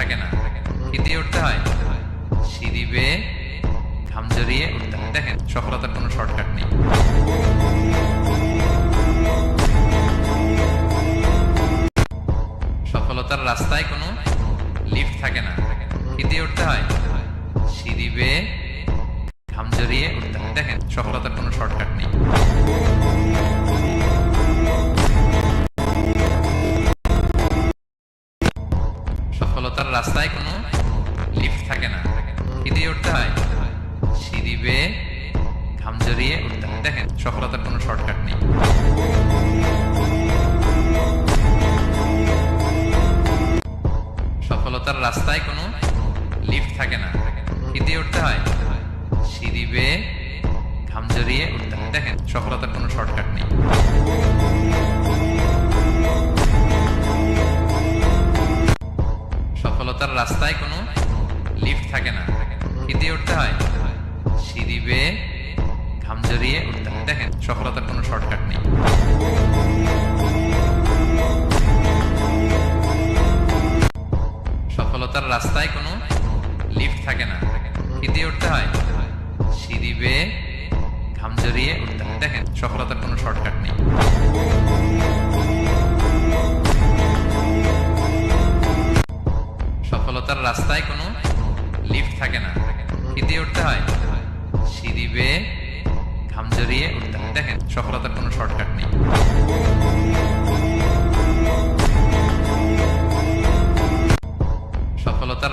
থাকে না। কি দিয়ে উঠতে হয়। সিঁড়ি বেয়ে ঘাম জড়িয়ে উঠতে হয়। দেখেন, সফলতার কোনো শর্টকাট নেই। সফলতার কোনো শর্টকাট নেই। সফলতার রাস্তায় কোনো লিফট থাকে না। কি দিয়ে উঠতে হয়। সিঁড়ি বেয়ে ঘাম জড়িয়ে উঠতে হয়। দেখেন, সফলতার কোনো শর্টকাট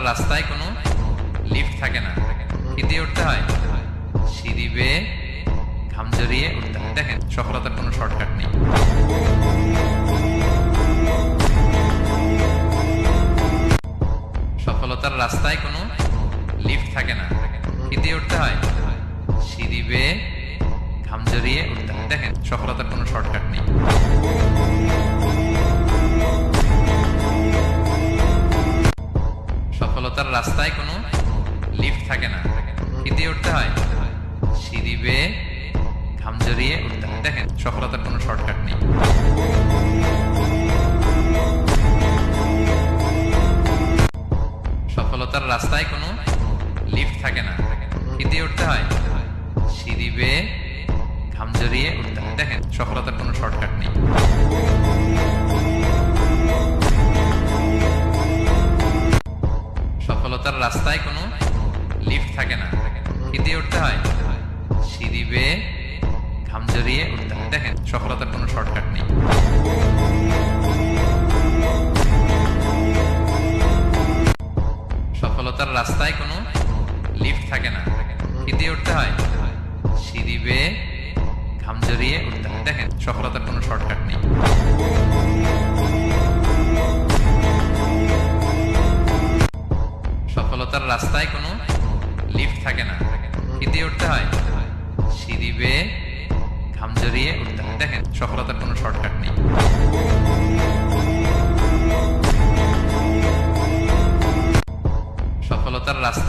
রাস্তায় কোনো লিফট থাকে না। কি দিয়ে উঠতে হয়। সিঁড়ি বেয়ে ঘাম জড়িয়ে উঠতে হয়। দেখেন, সফলতার কোনো শর্টকাট নেই। সফলতার রাস্তায় কোনো লিফট থাকে না। কি দিয়ে উঠতে হয়। সিঁড়ি বেয়ে ঘাম জড়িয়ে উঠতে হয়। দেখেন, সফলতার কোনো শর্টকাট নেই। সফলতার রাস্তায় কোনো লিফট থাকে না। কি দিয়ে উঠতে হয়। সিঁড়ি বেয়ে ঘাম জড়িয়ে উঠতে হয়। দেখেন, সফলতার কোনো শর্টকাট নেই। সফলতার রাস্তায় কোনো লিফট থাকে না। কি উঠতে হয়। সিঁড়ি বেয়ে ঘাম জড়িয়ে উঠতে হয়। দেখেন, সফলতার কোনো শর্টকাট নেই। রাস্তায় কোনো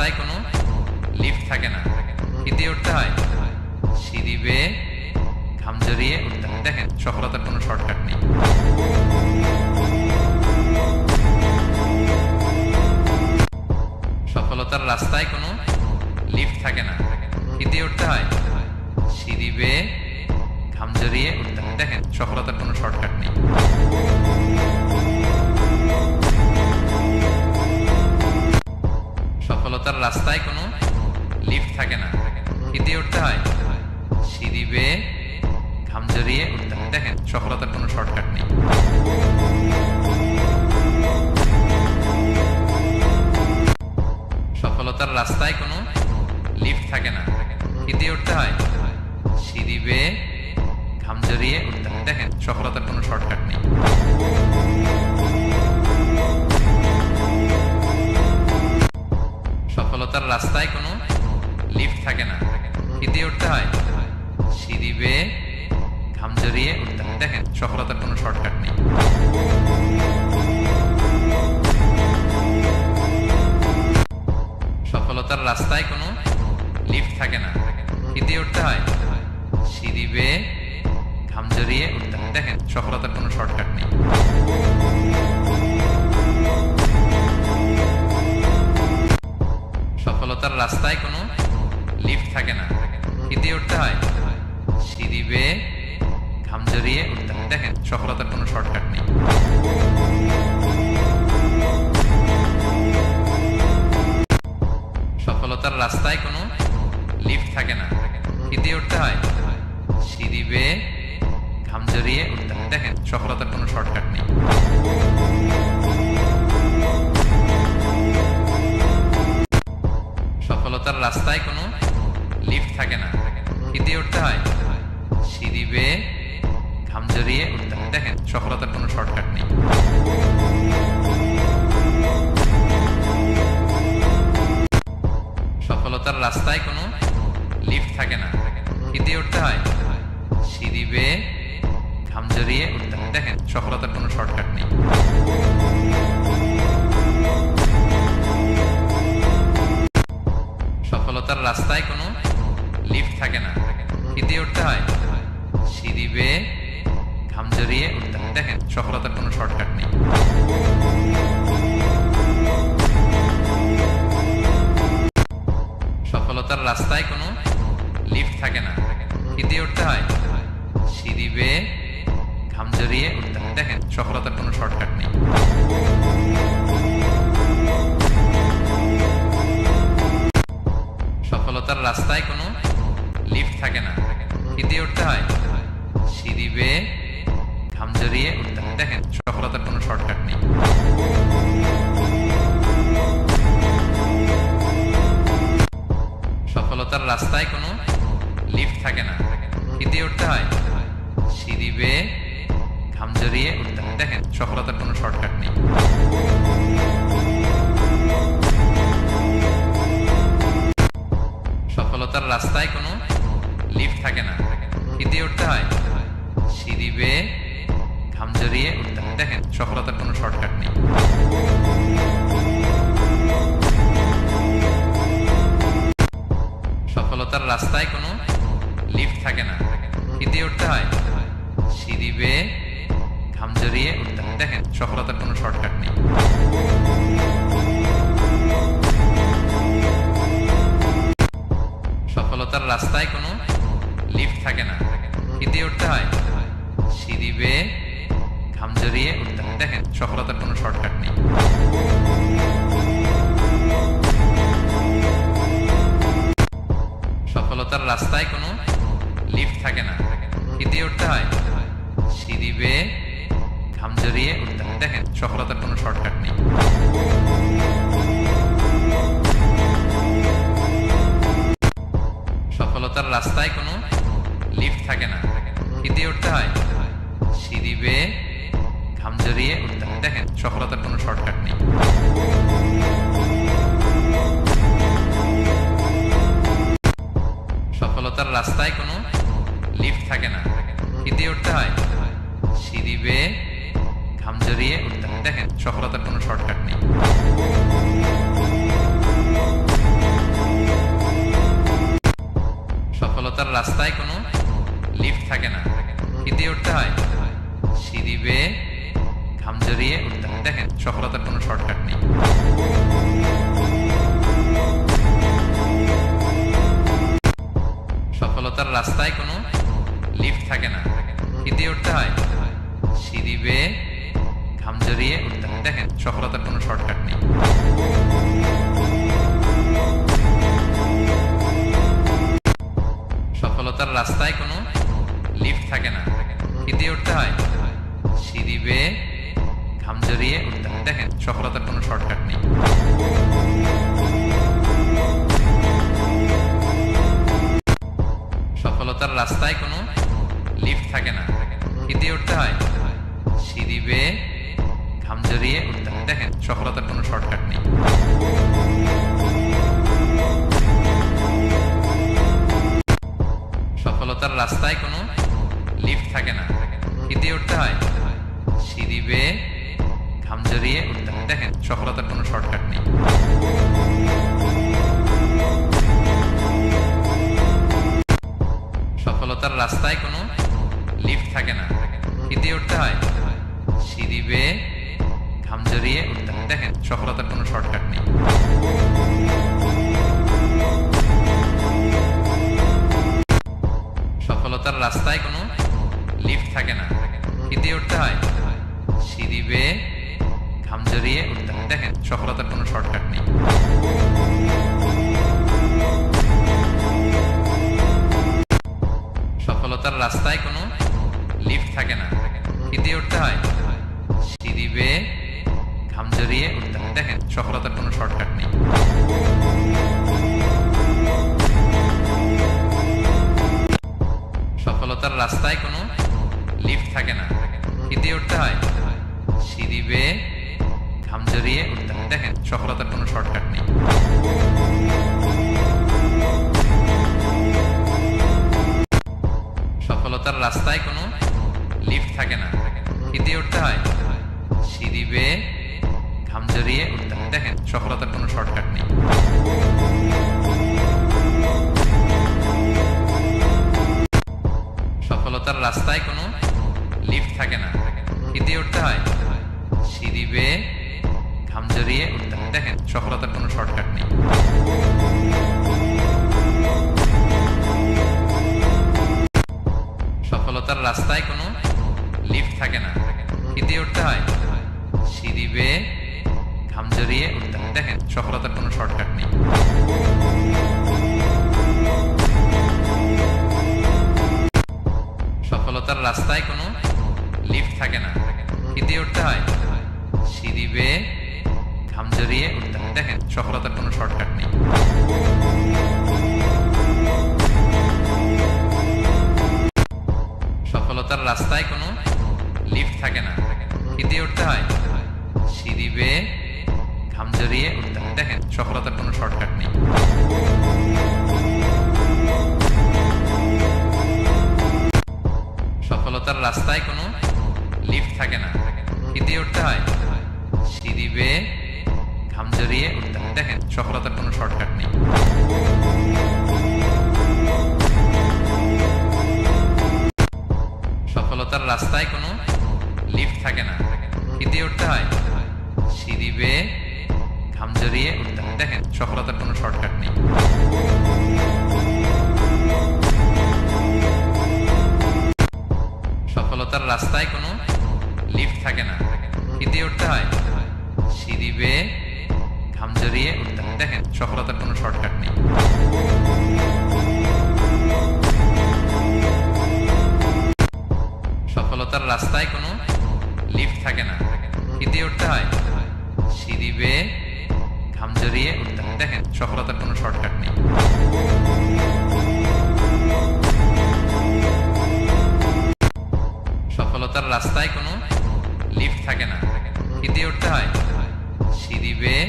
সফলতার কোনো লিফট থাকে না। কি দিয়ে উঠতে হয়। সিঁড়ি বেয়ে ঘাম জড়িয়ে উঠতে হয়। দেখেন সফলতার সফলতার রাস্তায় কোনো লিফট থাকে না। কি দিয়ে উঠতে হয়। সিঁড়ি বেয়ে ঘাম জড়িয়ে উঠতে হয়। দেখেন, সফলতার কোনো শর্টকাট নেই। সফলতার রাস্তায় কোনো লিফট থাকে না। কি দিয়ে উঠতে হয়। সিঁড়ি বেয়ে ঘাম জড়িয়ে উঠতে হয়। দেখেন, সফলতার কোনো শর্টকাট নেই। তার রাস্তায় কোনো লিফট থাকে না। কি দিয়ে উঠতে হয়। সিঁড়ি বেয়ে ঘাম জড়িয়ে উঠতে হয়। দেখেন, সফলতার কোনো শর্টকাট নেই। সফলতার রাস্তায় কোনো লিফট থাকে না। কি দিয়ে উঠতে হয়। সিঁড়ি বেয়ে ঘাম জড়িয়ে উঠতে হয়। দেখেন, সফলতার কোনো শর্টকাট নেই। রাস্তায় কোনো লিফট থাকে না। কি দিয়ে উঠতে হয়। সিঁড়ি বেয়ে ঘাম জড়িয়ে উঠতে হয়। দেখেন, সফলতার কোনো শর্টকাট নেই। সফলতার রাস্তায় কোনো লিফট থাকে না। কি দিয়ে উঠতে হয়। সিঁড়ি বেয়ে ঘাম জড়িয়ে উঠতে হয়। দেখেন, সফলতার কোনো শর্টকাট নেই। সফলতার রাস্তায় কোনো লিফট থাকে না। কি দিয়ে উঠতে হয়। সিঁড়ি বেয়ে ঘাম জড়িয়ে উঠতে হয়। দেখেন, সফলতার কোনো শর্টকাট নেই। সফলতার রাস্তায় কোনো লিফট থাকে না। কি দিয়ে উঠতে হয়। সিঁড়ি বেয়ে ঘাম জড়িয়ে উঠতে হয়। দেখেন, সফলতার কোনো শর্টকাট নেই। সফলতার রাস্তায় কোনো লিফট থাকে না। কি দিয়ে উঠতে হয়। সিঁড়ি বেয়ে ঘাম জড়িয়ে উঠতে হয়। দেখেন, সফলতার কোনো শর্টকাট নেই। সফলতার রাস্তায় কোনো লিফট থাকে না। কি দিয়ে উঠতে হয়। সিঁড়ি বেয়ে ঘাম জড়িয়ে উঠতে হয়। দেখেন, সফলতার কোনো শর্টকাট নেই। সফলতার রাস্তায় কোনো লিফট থাকে না। কি দিয়ে উঠতে হয়, সিঁড়ি বেয়ে ঘাম জড়িয়ে উঠতে হয়। দেখেন, সফলতার কোনো শর্টকাট নেই। সফলতার রাস্তায় কোনো লিফট থাকে না। কি দিয়ে উঠতে হয়, সিঁড়ি বেয়ে ঘাম জড়িয়ে উঠতে হয়। দেখেন, সফলতার কোনো শর্টকাট নেই। সফলতার রাস্তায় কোনো লিফট থাকে না। কি দিয়ে উঠতে হয়। সিঁড়ি বেয়ে ঘাম জড়িয়ে উঠতে হয়। দেখেন, সফলতার কোনো শর্টকাট নেই। সফলতার রাস্তায় কোনো লিফট থাকে না। কি দিয়ে উঠতে হয়। সিঁড়ি বেয়ে ঘাম জড়িয়ে উঠতে হয়। দেখেন, সফলতার কোনো শর্টকাট নেই। রাস্তায় কোনো লিফট থাকে না। কি দিয়ে উঠতে হয়। সিঁড়ি বেয়ে ঘাম জড়িয়ে উঠতে হয়। দেখেন, সফলতার কোনো শর্টকাট নেই। সফলতার রাস্তায় কোনো লিফট থাকে না। কি দিয়ে উঠতে হয়। সিঁড়ি বেয়ে ঘাম জড়িয়ে উঠতে হয়। দেখেন, সফলতার কোনো শর্টকাট নেই। সফলতার রাস্তায় কোনো লিফট থাকে না। কি দিয়ে উঠতে হয়। সিঁড়ি বেয়ে ঘাম জড়িয়ে উঠতে হয়। দেখেন, সফলতার কোনো শর্টকাট নেই। সফলতার রাস্তায় কোনো লিফট থাকে না। কি দিয়ে উঠতে হয়। সিঁড়ি বেয়ে ঘাম জড়িয়ে উঠতে হয়। দেখেন, সফলতার কোনো শর্টকাট নেই। সফলতার রাস্তায় কোনো লিফট থাকে না। কি দিয়ে উঠতে হয়। সিঁড়ি বেয়ে ঘাম জড়িয়ে উঠতে হয়। দেখেন, সফলতার কোনো শর্টকাট নেই। সফলতার রাস্তায় কোনো লিফট থাকে না। কি দিয়ে উঠতে হয়। সিঁড়ি বেয়ে ঘাম জড়িয়ে উঠতে হয়। দেখেন, সফলতার কোনো শর্টকাট নেই। সফলতার রাস্তায় কোনো লিফট থাকে না। কি দিয়ে উঠতে হয়। সিঁড়ি বেয়ে ঘাম জড়িয়ে উঠতে হয়। দেখেন, সফলতার কোনো শর্টকাট নেই। সফলতার রাস্তায় কোনো লিফট থাকে না। কি দিয়ে উঠতে হয়। সিঁড়ি বেয়ে ঘাম জড়িয়ে উঠতে হয়। দেখেন, সফলতার কোনো শর্টকাট নেই। তার রাস্তায় কোনো লিফট থাকে না। কি উঠতে হয়। সিঁড়ি বেয়ে ঘাম জড়িয়ে উঠতে হয়। দেখেন, সফলতার কোনো শর্টকাট নেই। সফলতার রাস্তায় কোনো লিফট থাকে না। কি উঠতে হয়। সিঁড়ি বেয়ে ঘাম জড়িয়ে উঠতে হয়। দেখেন, সফলতার কোনো শর্টকাট নেই। রাস্তায় কোনো লিফট থাকে না। কি উঠতে হয়। সিঁড়ি বেয়ে ঘাম জড়িয়ে উঠতে হয়। দেখেন, সফলতার কোনো শর্টকাট নেই। সফলতার রাস্তায় কোনো লিফট থাকে না। কি উঠতে হয়। সিঁড়ি বেয়ে ঘাম জড়িয়ে উঠতে হয়। দেখেন, সফলতার কোনো শর্টকাট নেই। সফলতার রাস্তায় কোনো লিফট থাকে না। কি দিয়ে উঠতে হয়। সিঁড়ি বেয়ে ঘাম জড়িয়ে উঠতে হয়। দেখেন, সফলতার কোনো শর্টকাট নেই। সফলতার রাস্তায় কোনো লিফট থাকে না। কি দিয়ে উঠতে হয়। সিঁড়ি বেয়ে ঘাম জড়িয়ে উঠতে হয়। দেখেন, সফলতার কোনো শর্টকাট নেই। রাস্তায় কোনো লিফট থাকে না। কি দিয়ে উঠতে হয়, সিঁড়ি বেয়ে ঘাম জড়িয়ে উঠতে হয়। দেখেন, সফলতার কোনো শর্টকাট নেই। সফলতার রাস্তায় কোনো লিফট থাকে না। কি দিয়ে উঠতে হয়, সিঁড়ি বেয়ে ঘাম জড়িয়ে উঠতে হয়। দেখেন, সফলতার কোনো শর্টকাট নেই। সফলতার রাস্তায় কোনো লিফট থাকে না। কি দিয়ে উঠতে হয়। সিঁড়ি বেয়ে ঘাম জড়িয়ে উঠতে হয়। দেখেন, সফলতার কোনো শর্টকাট নেই। সফলতার রাস্তায় কোনো লিফট থাকে না। কি দিয়ে উঠতে হয়। সিঁড়ি বেয়ে ঘাম জড়িয়ে উঠতে হয়। দেখেন, সফলতার কোনো শর্টকাট নেই। সফলতার রাস্তায় কোনো লিফট থাকে না। কি দিয়ে উঠতে হয়, সিঁড়ি বেয়ে ঘাম জড়িয়ে উঠতে হয়। দেখেন, সফলতার কোনো শর্টকাট নেই। সফলতার রাস্তায় কোনো লিফট থাকে না। কি দিয়ে উঠতে হয়, সিঁড়ি বেয়ে ঘাম জড়িয়ে উঠতে হয়। দেখেন, সফলতার কোনো শর্টকাট নেই। সফলতার রাস্তায় কোনো লিফট থাকে না। কি দিয়ে উঠতে হয়। সিঁড়ি বেয়ে ঘাম জড়িয়ে উঠতে হয়। দেখেন, সফলতার কোনো শর্টকাট নেই। সফলতার রাস্তায় কোনো লিফট থাকে না। কি দিয়ে উঠতে হয়। সিঁড়ি বেয়ে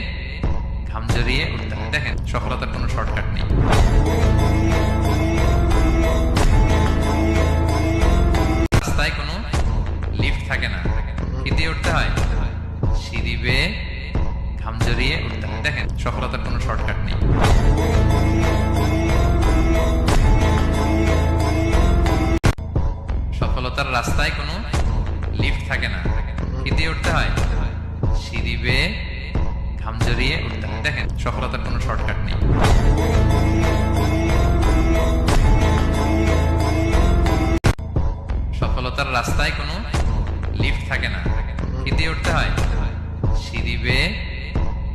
ঘাম জড়িয়ে উঠতে হয়। দেখেন, সফলতার কোনো শর্টকাট নেই। রাস্তায় কোনো লিফট থাকে না। কি দিয়ে উঠতে হয়। সিঁড়ি বেয়ে ঘাম জড়িয়ে উঠতে হয়। দেখেন, সফলতার কোনো শর্টকাট নেই। সফলতার রাস্তায় কোনো লিফট থাকে না। কি দিয়ে উঠতে হয়। সিঁড়ি বেয়ে ঘাম জড়িয়ে উঠতে হয়। দেখেন, সফলতার কোনো শর্টকাট নেই। রাস্তায় কোনো লিফট থাকে না। কি দিয়ে উঠতে হয়। সিঁড়ি বেয়ে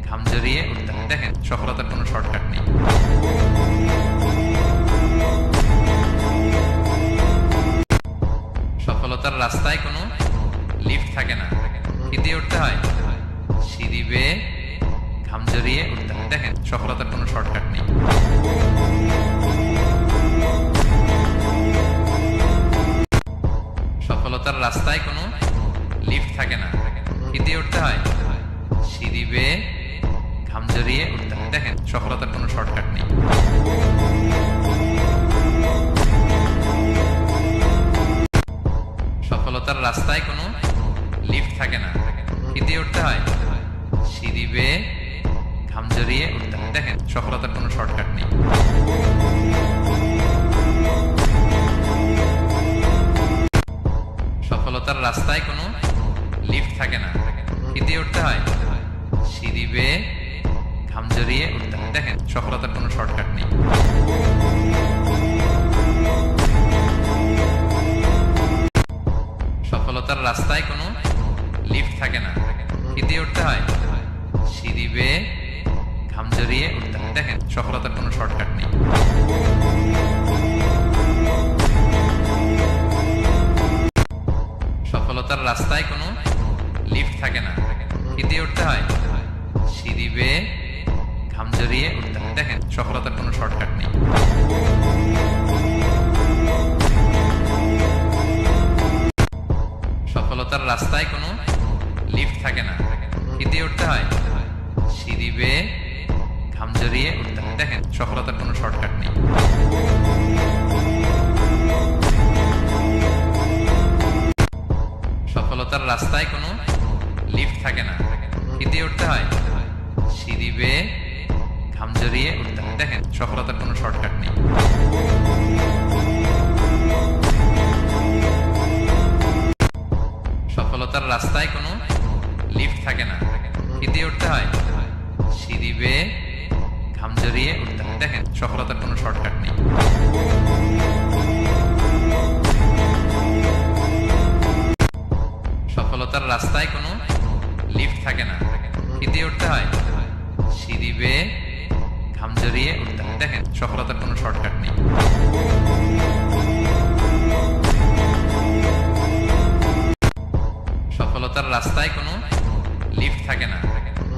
ঘাম জড়িয়ে উঠতে হয়। দেখেন, সফলতার কোনো শর্টকাট নেই। সফলতার রাস্তায় কোনো লিফট থাকে না। কি দিয়ে উঠতে হয়। সিঁড়ি বেয়ে ঘাম জড়িয়ে উঠতে হয়। দেখেন, সফলতার কোনো শর্টকাট নেই। সফলতার রাস্তায় কোনো লিফট থাকে না। কি দিয়ে উঠতে হয়। সিঁড়ি বেয়ে ঘাম জড়িয়ে উঠতে হয়। দেখেন, সফলতার কোনো শর্টকাট নেই। সফলতার রাস্তায় কোনো লিফট থাকে না। কি দিয়ে উঠতে হয়। সিঁড়ি বেয়ে ঘাম জড়িয়ে উঠতে হয়। দেখেন, সফলতার কোনো শর্টকাট নেই। সফলতার রাস্তায় কোনো লিফট থাকে না। কি উঠতে হয়, সিঁড়ি বেয়ে ঘাম জড়িয়ে উঠতে হয়। দেখেন, সফলতার কোনো শর্টকাট নেই। সফলতার রাস্তায় কোনো লিফট থাকে না। কি উঠতে হয়। সিঁড়ি বেয়ে ঘাম জড়িয়ে উঠতে হয়। দেখেন, সফলতার কোনো শর্টকাট নেই। সফলতার রাস্তায় কোনো লিফট থাকে না। কি উঠতে হয়। সিঁড়ি বেয়ে ঘাম জড়িয়ে উঠতে হয়। দেখেন, সফলতার কোনো শর্টকাট নেই। সফলতার রাস্তায় কোনো লিফট থাকে না। কি দিয়ে উঠতে হয়। সিঁড়ি বেয়ে ঘাম জড়িয়ে উঠতে হয়। দেখেন, সফলতার কোনো শর্টকাট নেই। সফলতার রাস্তায় কোনো লিফট থাকে না। কি দিয়ে উঠতে হয়। সিঁড়ি বেয়ে ঘাম জড়িয়ে উঠতে হয়। দেখেন, সফলতার কোনো শর্টকাট নেই। সফলতার রাস্তায় কোনো লিফট থাকে না। কি দিয়ে উঠতে হয়। সিঁড়ি বেয়ে ঘাম জড়িয়ে উঠতে হয়। দেখেন, সফলতার কোনো শর্টকাট নেই। সফলতার রাস্তায় কোনো লিফট থাকে না।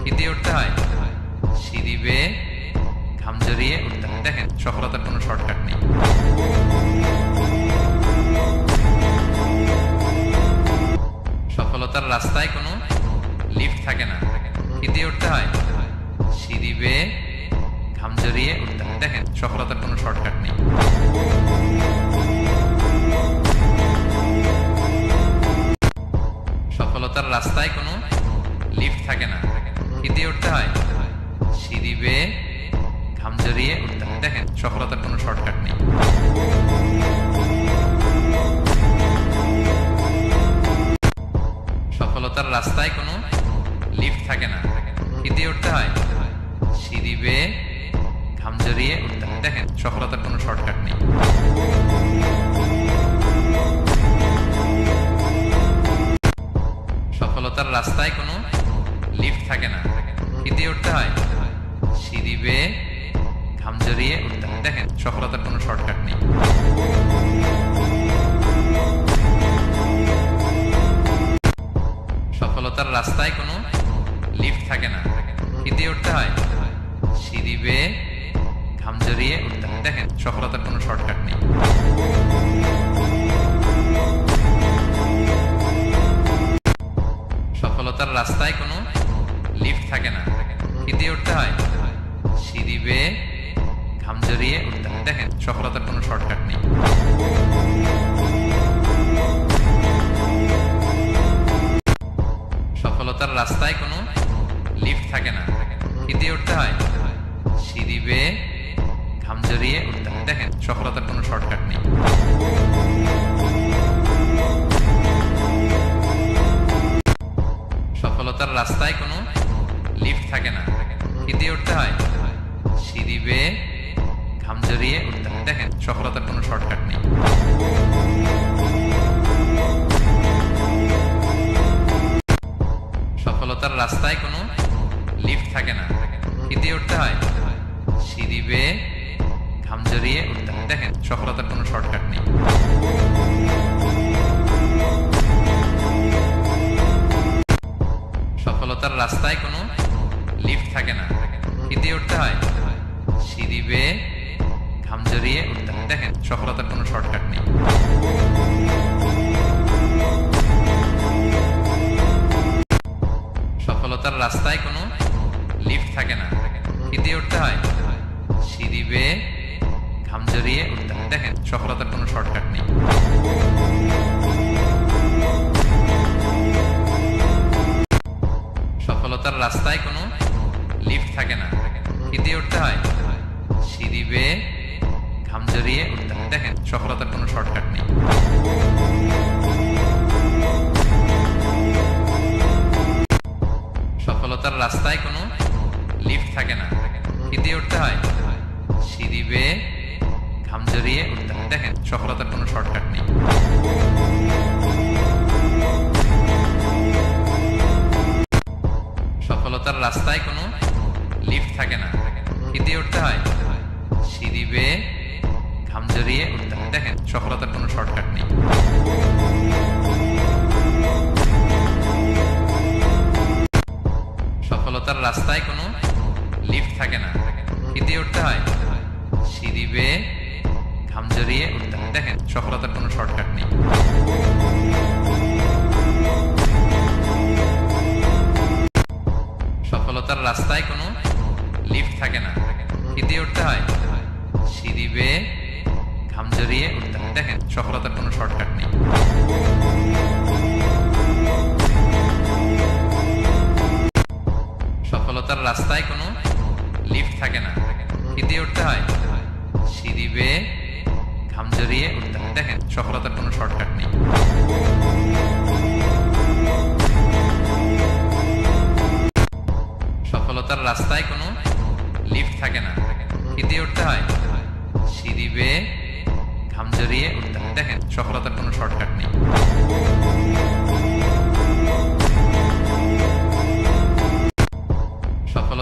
কি দিয়ে উঠতে হয়। সিঁড়ি বেয়ে ঘাম জড়িয়ে উঠতে হয়। দেখেন, সফলতার কোনো শর্টকাট নেই। সফলতার রাস্তায় কোনো লিফট থাকে না। কি দিয়ে উঠতে হয়। সিঁড়ি বেয়ে ঘাম জড়িয়ে উঠতে হয়। দেখেন, সফলতার কোনো শর্টকাট নেই। সফলতার রাস্তায় কোনো লিফট থাকে না। কি দিয়ে উঠতে হয়। সিঁড়ি বেয়ে ঘাম জড়িয়ে উঠতে হয়। দেখেন, সফলতার কোনো শর্টকাট নেই। সফলতার রাস্তায় কোনো লিফট থাকে না। কি দিয়ে উঠতে হয়। সিঁড়ি বেয়ে ঘাম জড়িয়ে উঠতে হয়। দেখেন, সফলতার কোনো শর্টকাট নেই। সফলতার রাস্তায় কোনো লিফট থাকে না। কি দিয়ে উঠতে হয়। সিঁড়ি বেয়ে ঘাম জড়িয়ে উঠতে হয়। দেখেন, সফলতার কোনো শর্টকাট নেই। সফলতার রাস্তায় কোনো লিফট থাকে না। কি দিয়ে উঠতে হয়। সিঁড়ি বেয়ে ঘাম জড়িয়ে উঠতে হয়। দেখেন, সফলতার কোনো শর্টকাট নেই। সফলতার রাস্তায় কোনো লিফট থাকে না। কি দিয়ে উঠতে হয়। সিঁড়ি বেয়ে ঘাম জড়িয়ে উঠতে হয়। দেখেন, সফলতার কোনো শর্টকাট নেই। সফলতার রাস্তায় কোনো লিফট থাকে না। কি উঠতে হয়। সিঁড়ি বেয়ে ঘাম জড়িয়ে উঠতে হয়। দেখেন, সফলতার কোনো শর্টকাট নেই। সফলতার রাস্তায় কোনো লিফট থাকে না। কি উঠতে হয়। সিঁড়ি বেয়ে ঘাম জড়িয়ে উঠতে হয়। দেখেন, সফলতার কোনো শর্টকাট নেই। সফলতার রাস্তায় কোনো থাকে না। কি উঠতে হয়। সিঁড়ি বেয়ে ঘাম জড়িয়ে উঠতে হয়। দেখেন, সফলতার কোনো শর্টকাট নেই। সফলতার রাস্তায় কোনো লিফট থাকে না। কি উঠতে হয়। সিঁড়ি বেয়ে ঘাম জড়িয়ে উঠতে হয়। দেখেন, সফলতার কোনো শর্টকাট নেই। সফলতার রাস্তায় কোনো লিফট থাকে না। কি দিয়ে উঠতে হয়। সিঁড়ি বেয়ে ঘাম জড়িয়ে উঠতে হয়। দেখেন, সফলতার কোনো শর্টকাট নেই। সফলতার রাস্তায় কোনো লিফট থাকে না। কি দিয়ে উঠতে হয়। সিঁড়ি বেয়ে ঘাম জড়িয়ে উঠতে হয়। দেখেন, সফলতার কোনো শর্টকাট নেই। সফলতার রাস্তায় কোনো লিফট থাকে না। কি দিয়ে উঠতে হয়। সিঁড়ি বেয়ে ঘাম জড়িয়ে উঠতে হয়। দেখেন, সফলতার কোনো শর্টকাট নেই। সফলতার রাস্তায় কোনো লিফট থাকে না। কি দিয়ে উঠতে হয়। সিঁড়ি বেয়ে ঘাম জড়িয়ে উঠতে হয়। দেখেন, সফলতার কোনো শর্টকাট নেই। সফলতার রাস্তায় কোনো লিফট থাকে না। কি দিয়ে উঠতে হয়। সিঁড়ি বেয়ে ঘাম জড়িয়ে উঠতে হয়। দেখেন, সফলতার কোনো শর্টকাট নেই। সফলতার রাস্তায় কোনো লিফট থাকে না। কি দিয়ে উঠতে হয়। সিঁড়ি বেয়ে ঘাম জড়িয়ে উঠতে হয়। দেখেন, সফলতার কোনো শর্টকাট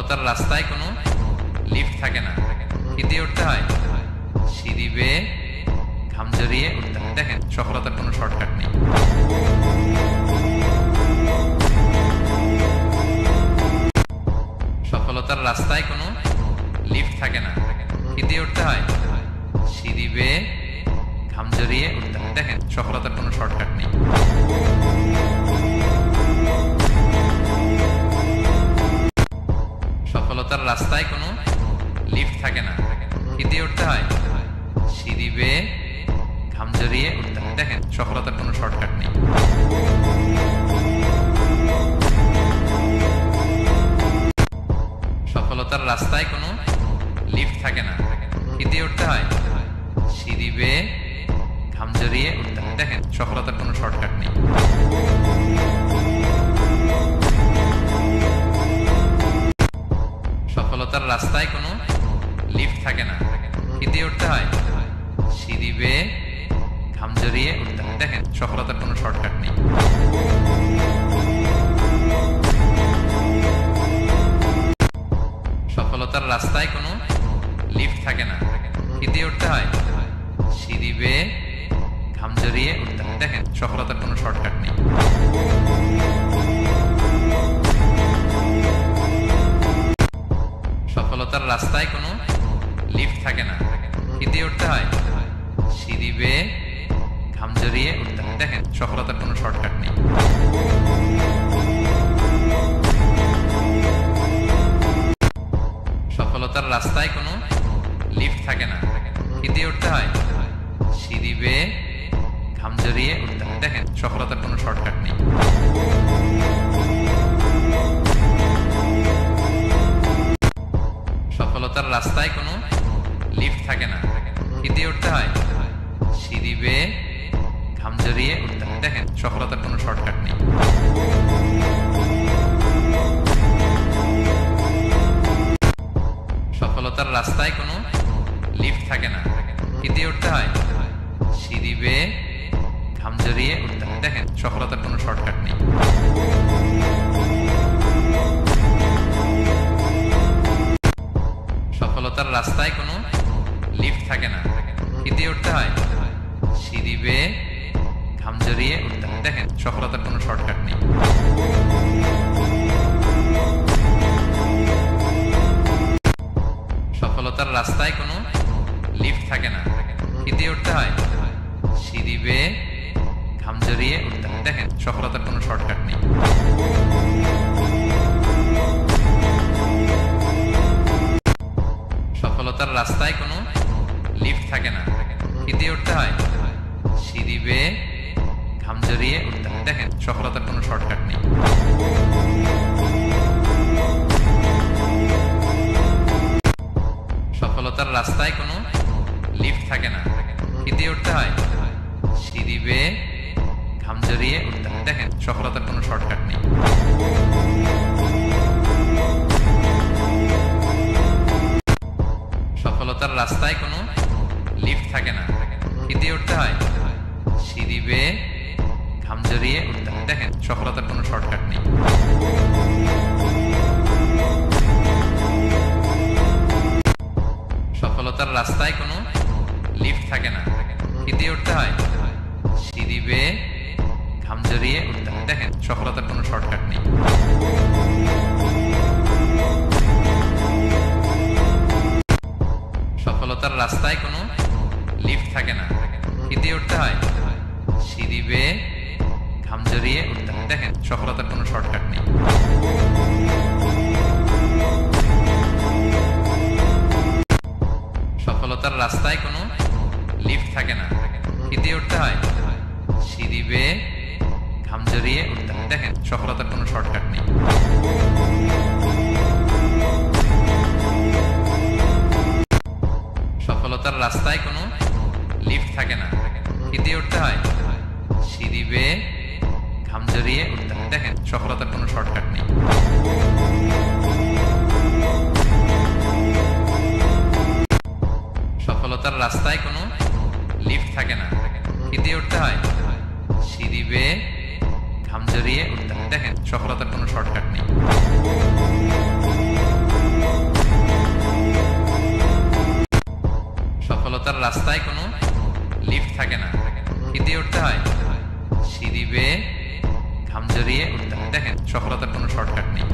সফলতার রাস্তায় কোনো লিফট থাকে না। কি দিয়ে উঠতে হয়। সিঁড়ি বেয়ে ঘাম জড়িয়ে উঠতে হয়। দেখেন, সফলতার কোনো শর্টকাট নেই। সফলতার রাস্তায় কোনো লিফট থাকে না। কি দিয়ে উঠতে হয়। সিঁড়ি বেয়ে ঘাম জড়িয়ে উঠতে হয়। দেখেন, সফলতার কোনো শর্টকাট নেই। রাস্তায় কোনো লিফট থাকে না। কি উঠতে হয়, সিঁড়ি বেয়ে ঘাম জড়িয়ে উঠতে হয়। দেখেন, সফলতার কোনো শর্টকাট নেই। সফলতার রাস্তায় কোনো লিফট থাকে না। কি উঠতে হয়, সিঁড়ি বেয়ে ঘাম জড়িয়ে উঠতে হয়। দেখেন, সফলতার কোনো শর্টকাট নেই। সফলতার রাস্তায় কোনো লিফট থাকে না। কি দিয়ে উঠতে হয়। সিঁড়ি বেয়ে ঘাম জড়িয়ে উঠতে হয়। দেখেন, সফলতার কোনো শর্টকাট নেই। সফলতার রাস্তায় কোনো লিফট থাকে না। কি দিয়ে উঠতে হয়। সিঁড়ি বেয়ে ঘাম জড়িয়ে উঠতে হয়। দেখেন, সফলতার কোনো শর্টকাট নেই। সফলতার রাস্তায় কোনো লিফট থাকে না। কি দিয়ে উঠতে হয়। সিঁড়ি বেয়ে ঘাম জড়িয়ে উঠতে হয়। দেখেন, সফলতার কোনো শর্টকাট নেই। সফলতার রাস্তায় কোনো লিফট থাকে না। কি দিয়ে উঠতে হয়। সিঁড়ি বেয়ে ঘাম জড়িয়ে উঠতে হয়। দেখেন, সফলতার কোনো শর্টকাট নেই। সফলতার রাস্তায় কোনো লিফট থাকে না। কি দিয়ে উঠতে হয়। সিঁড়ি বেয়ে ঘাম জড়িয়ে উঠতে হয়। দেখেন, সফলতার কোনো শর্টকাট নেই। সফলতার রাস্তায় কোনো লিফট থাকে না। কি দিয়ে উঠতে হয়? সিঁড়ি বেয়ে ঘাম জড়িয়ে উঠতে হয়। দেখেন, সফলতার কোনো শর্টকাট নেই। সফলতার রাস্তায় কোনো লিফট থাকে না। কি দিয়ে উঠতে হয়? সিঁড়ি বেয়ে ঘাম জড়িয়ে উঠতে হয়। দেখেন, সফলতার কোনো শর্টকাট সফলতার রাস্তায় কোনো লিফট থাকে না। কি দিয়ে উঠতে হয়। সিঁড়ি বেয়ে ঘাম জড়িয়ে উঠতে হয়। দেখেন, সফলতার কোনো শর্টকাট নেই। সফলতার রাস্তায় কোনো লিফট থাকে না। কি দিয়ে উঠতে হয়। সিঁড়ি বেয়ে ঘাম জড়িয়ে উঠতে হয়। দেখেন, সফলতার কোনো শর্টকাট নেই। সফলতার রাস্তায় কোনো লিফট থাকে না। কি দিয়ে উঠতে হয়, সিঁড়ি বেয়ে ঘাম জড়িয়ে উঠতে হয়। দেখেন, সফলতার কোনো শর্টকাট নেই। সফলতার রাস্তায় কোনো লিফট থাকে না। কি দিয়ে উঠতে হয়, সিঁড়ি বেয়ে ঘাম জড়িয়ে উঠতে হয়। দেখেন, সফলতার কোনো শর্টকাট নেই।